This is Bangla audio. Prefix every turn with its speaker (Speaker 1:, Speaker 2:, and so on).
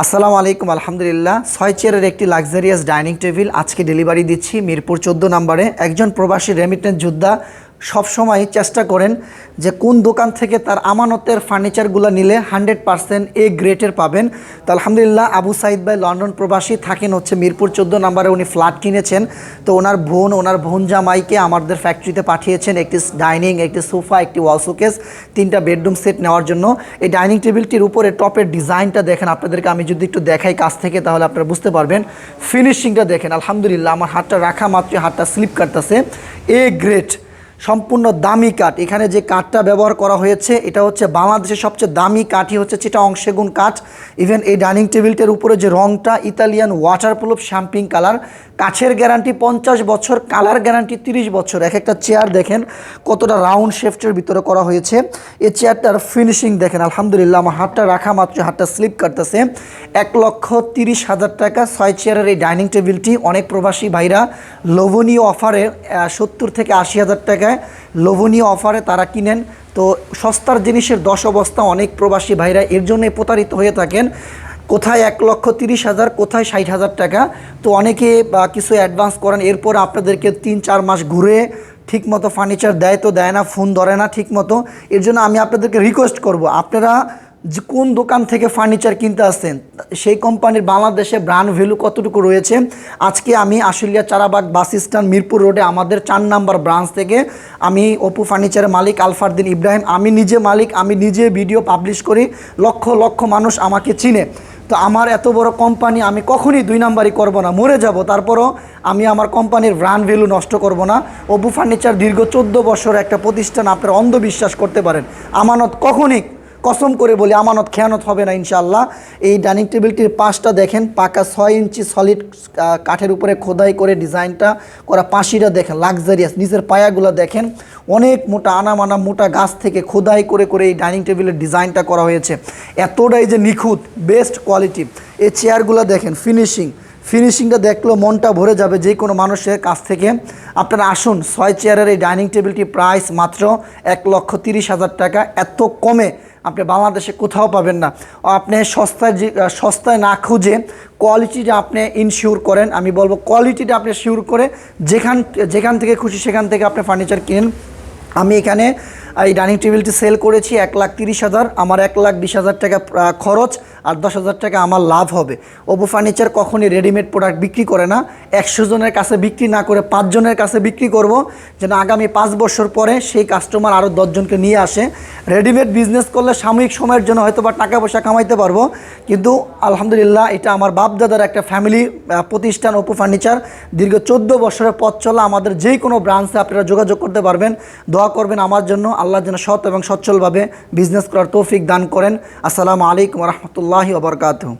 Speaker 1: আসসালামু আলাইকুম, আলহামদুলিল্লাহ। ছয় চেয়ারের একটি লাক্সারিয়াস ডাইনিং টেবিল আজকে ডেলিভারি দিচ্ছি মিরপুর চোদ্দ নম্বরে। একজন প্রবাসী রেমিটেন্স যোদ্ধা সবসময় চেষ্টা করেন যে কোন দোকান থেকে তার আমানতের ফার্নিচারগুলো নিলে হান্ড্রেড পার্সেন্ট এ গ্রেটের পাবেন। তো আলহামদুলিল্লাহ আবু সাইদ ভাই লন্ডন প্রবাসী, থাকেন হচ্ছে মিরপুর চোদ্দ নম্বরে। উনি ফ্ল্যাট কিনেছেন। তো ওনার বোন ওনার বোন জামাইকে আমাদের ফ্যাক্টরিতে পাঠিয়েছেন একটি ডাইনিং একটি সোফা একটি ওয়াল শোকেস তিনটা বেডরুম সেট নেওয়ার জন্য। এই ডাইনিং টেবিলটির উপরে টপের ডিজাইনটা দেখেন। আপনাদেরকে আমি যদি একটু দেখাই কাছ থেকে, তাহলে আপনারা বুঝতে পারবেন। ফিনিশিংটা দেখেন, আলহামদুলিল্লাহ, আমার হাতটা রাখা মাত্র হাতটা স্লিপ কাটতেছে। এ গ্রেট সম্পূর্ণ দামি কাঠ। এখানে যে কাঠটা ব্যবহার করা হয়েছে, এটা হচ্ছে বাংলাদেশের সবচেয়ে দামি কাঠই হচ্ছে যেটা অংশেগুন কাঠ। ইভেন এই ডাইনিং টেবিলটার উপরে যে রংটা, ইতালিয়ান ওয়াটার ওয়াটারপ্রুফ শ্যাম্পিং কালার কাছের গ্যারান্টি পঞ্চাশ বছর কালার গ্যারান্টি তিরিশ বছর। এক একটা চেয়ার দেখেন, কতটা রাউন্ড শেফটের ভিতরে করা হয়েছে। এই চেয়ারটার ফিনিশিং দেখেন, আলহামদুলিল্লাহ আমার হাতটা রাখা মাত্র, হাতটা স্লিপ কাটতেছে। এক লক্ষ তিরিশ হাজার টাকা ছয় চেয়ারের এই ডাইনিং টেবিলটি, অনেক প্রবাসী ভাইরা লোভনীয় অফারে সত্তর থেকে আশি হাজার টাকায় লোভনীয় অফারে তারা কিনেন। তো সস্তার জিনিসের দশ অবস্থা, অনেক প্রবাসী ভাইরা এর জন্যে প্রতারিত হয়ে থাকেন। কোথায় এক লক্ষ তিরিশ হাজার, কোথায় ষাট হাজার টাকা। তো অনেকে বা কিছু অ্যাডভান্স করেন, এরপর আপনাদেরকে তিন, চার মাস ঘুরে ঠিক মতো ফার্নিচার দেয় তো দেয় না ফোন ধরে না ঠিক মতো এর জন্য আমি আপনাদেরকে রিকোয়েস্ট করব, আপনারা যে কোন দোকান থেকে ফার্নিচার কিনতে আসছেন, সেই কোম্পানির বাংলাদেশে ব্র্যান্ড ভ্যালু কতটুকু রয়েছে? আজকে আমি আশুলিয়া চারাবাগ বাস স্ট্যান্ড মিরপুর রোডে আমাদের চার নাম্বার ব্রাঞ্চ থেকে আমি অপু ফার্নিচারের মালিক আলফারদিন ইব্রাহিম। আমি নিজে মালিক, আমি নিজে ভিডিও পাবলিশ করি, লক্ষ লক্ষ মানুষ আমাকে চিনে। তো আমার এত বড় কোম্পানি আমি কখনই দুই নাম্বারই করব না, মরে যাব। তারপরও আমি আমার কোম্পানির ব্র্যান্ড ভ্যালু নষ্ট করব না। অপু ফার্নিচার দীর্ঘ চোদ্দ বছর একটা প্রতিষ্ঠান আপনারা অন্ধবিশ্বাস করতে পারেন। আমানত কখনই কসম করে বলি, আমানত খেয়ানত হবে না ইনশাল্লাহ এই ডাইনিং টেবিলটির পাশটা দেখেন, পাকা ছয় ইঞ্চি সলিড কাঠের উপরে খোদাই করে ডিজাইনটা করা পাশিটা দেখেন লাক্সারিয়াস নিচের পায়াগুলো দেখেন। অনেক মোটা আনামানা মোটা গাছ থেকে খোদাই করে করে এই ডাইনিং টেবিলের ডিজাইনটা করা হয়েছে। এতটাই যে নিখুঁত বেস্ট কোয়ালিটি এই চেয়ারগুলো দেখেন ফিনিশিং ফিনিশিংটা দেখলেও মনটা ভরে যাবে যে কোনো মানুষের কাছ থেকে। আপনারা আসুন, ছয় চেয়ারের এই ডাইনিং টেবিলটি প্রাইস মাত্র এক লক্ষ তিরিশ হাজার টাকা। এত কমে আপনি বাংলাদেশে কোথাও পাবেন না। আপনি সস্তায় যে সস্তায় না খুঁজে কোয়ালিটিটা আপনি ইনশিওর করেন। আমি বলব কোয়ালিটিটা আপনি শিওর করে যেখান যেখান থেকে খুশি সেখান থেকে আপনি ফার্নিচার কিনেন। আমি এখানে এই ডাইনিং টেবিলটি সেল করেছি এক লাখ তিরিশ হাজার। আমার এক লাখ বিশ হাজার টাকা খরচ। আর দশ হাজার টাকা আমার লাভ হবে। ওপো ফার্নিচার কখনই রেডিমেড প্রোডাক্ট বিক্রি করে না। একশো জনের কাছে বিক্রি না করে পাঁচজনের কাছে বিক্রি করব। যেন আগামী পাঁচ বছর পরে সেই কাস্টমার আরও দশজনকে নিয়ে আসে। রেডিমেড বিজনেস করলে সাময়িক সময়ের জন্য হয়তো বা টাকা পয়সা কামাইতে পারব। কিন্তু আলহামদুলিল্লাহ এটা আমার বাপদাদার একটা ফ্যামিলি প্রতিষ্ঠান ওপো ফার্নিচার। দীর্ঘ চোদ্দ বছরের পথ চলা আমাদের যে কোনো ব্রাঞ্চে আপনারা যোগাযোগ করতে পারবেন। দোয়া করবেন আমার জন্য। আল্লাহ যেন সৎ এবং সচ্ছলভাবে বিজনেস করার তৌফিক দান করেন। আসসালামু আলাইকুম রহমতুল্লাহি। वरहमल वबरकू